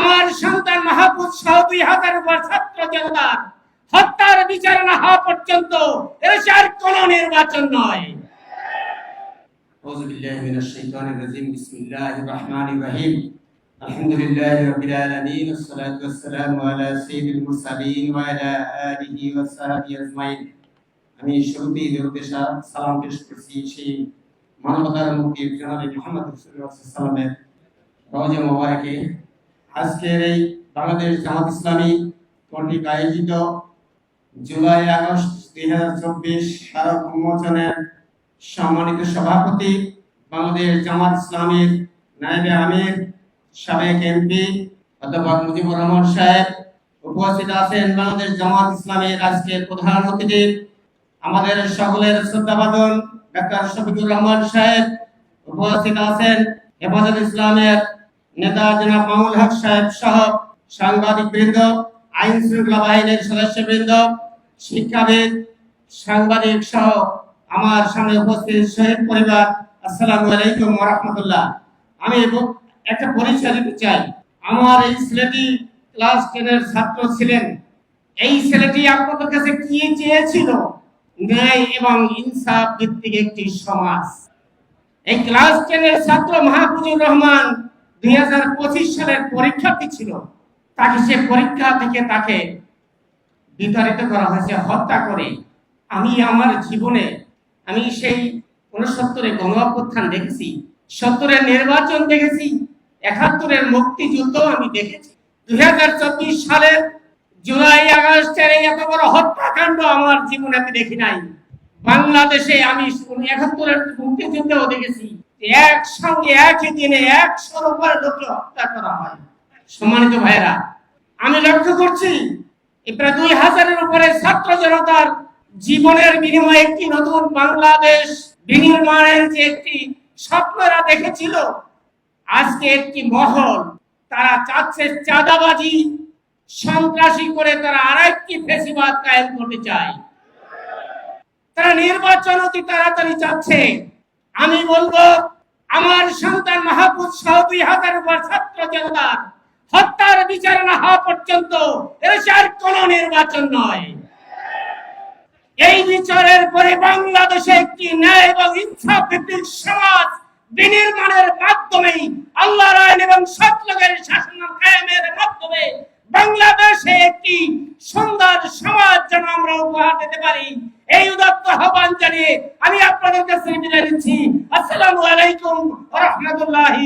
আমার সন্তান মাহবুব সহ দুই হাজার উপর ছাত্র জনতার হত্যার বিচার না হওয়া পর্যন্ত এদেশে আর কোন নির্বাচন নয় أعوذ بالله من الشيطان الرجيم بسم الله الرحمن الرحيم الحمد لله رب العالمين والصلاة والسلام على سيد المرسلين وعلى آله وصحبه أجمعين আমি শুরুতেই দরুদে সালাম পেশ করছি সেই মানবতার মুক্তি জনাবে মোহাম্মদ রাসূলুল্লাহ সাল্লামের রওজা মোবারকে আজকের এই বাংলাদেশ জামাত ইসলামী কর্তৃক আয়োজিত জুলাই আগস্ট দুই হাজার চব্বিশ স্মারক উন্মোচনের সম্মানিত সভাপতি বাংলাদেশ জামাত ইসলামের নায়েবে আমির, সাবেক এমপি অধ্যাপক মুজিবুর রহমান সাহেব উপস্থিত আছেন বাংলাদেশ জামাত ইসলামের আজকের প্রধান অতিথি। আমাদের সকলের শ্রদ্ধাবাদন ডাক্তার শফিকুর রহমান সাহেব উপস্থিত আছেন। হেফাজত ইসলামের নেতা জনাব মামুল হক সাহেব সহ সাংবাদিক বৃন্দ আইন শৃঙ্খলা বাহিনীর সদস্যবৃন্দ, শিক্ষাবিদ, সাংবাদিক সহ আমার সামনে উপস্থিত শহীদ পরিবার, আসসালামু আলাইকুম রাহমাতুল্লাহ। আমি একটা পরিচয় দিতে চাই। আমার এই ছেলেটি ক্লাস টেনের ছাত্র ছিলেন। এই ছেলেটি আপনাদের কাছে কি চেয়েছিল? ন্যায় এবং ইনসাফ ভিত্তিক একটি সমাজ। এই ক্লাস টেনের ছাত্র মাহফুজুর রহমান দুই হাজার পঁচিশ সালের ছিল। তাকে সে পরীক্ষা থেকে তাকে বিতাড়িত করা হয়েছে, হত্যা করে। আমি আমার জীবনে, আমি সেই উনসত্তরে গণ অভ্যুত্থান দেখেছি সত্তরের নির্বাচন দেখেছি, একাত্তরের মুক্তিযুদ্ধ আমি দেখেছি। দুই হাজার চব্বিশ সালের জুলাই আগস্টের এই এত বড় হত্যাকাণ্ড আমার জীবনে আমি দেখি নাই। বাংলাদেশে আমি একাত্তরের মুক্তিযুদ্ধেও দেখেছি। একসঙ্গে একই দিনে একশোর উপরে লোককে হত্যা করা হয়। সম্মানিত ভাইরা আমি লক্ষ্য করছি প্রায় দুই হাজারের উপরে ছাত্র জনতার জীবনের বিনিময়ে একটি নতুন বাংলাদেশ বিনির্মাণের যে একটি স্বপ্নরা দেখেছিল, আজকে একটি মহল। তারা চাচ্ছে চাঁদাবাজি, সন্ত্রাসী করে তারা আরেকটি ফেসিবাদ কায়েম করতে চায়। তারা নির্বাচন অতি তাড়াতাড়ি চাচ্ছে? আমি বলব আমার সন্তান মাহবুব সহ দুই হাজার উপর ছাত্র জনতার হত্যার বিচার না হওয়া পর্যন্ত এদেশে আর কোন নির্বাচন নয়। এই বিচারের পরে বাংলাদেশে একটি ন্যায় এবং ইনসাফ সমাজ বিনির্মাণের মাধ্যমেই আল্লাহর আইন এবং সত্যলোকের শাসন কায়েমের মাধ্যমে বাংলাদেশে একটি সুন্দর সমাজ যেন আমরা উপহার দিতে পারি। এই উদাত্ত আহ্বান জানিয়ে আমি আপনাদের কাছে বিদায় নিচ্ছি। আসসালামু আলাইকুম রাহমাতুল্লাহি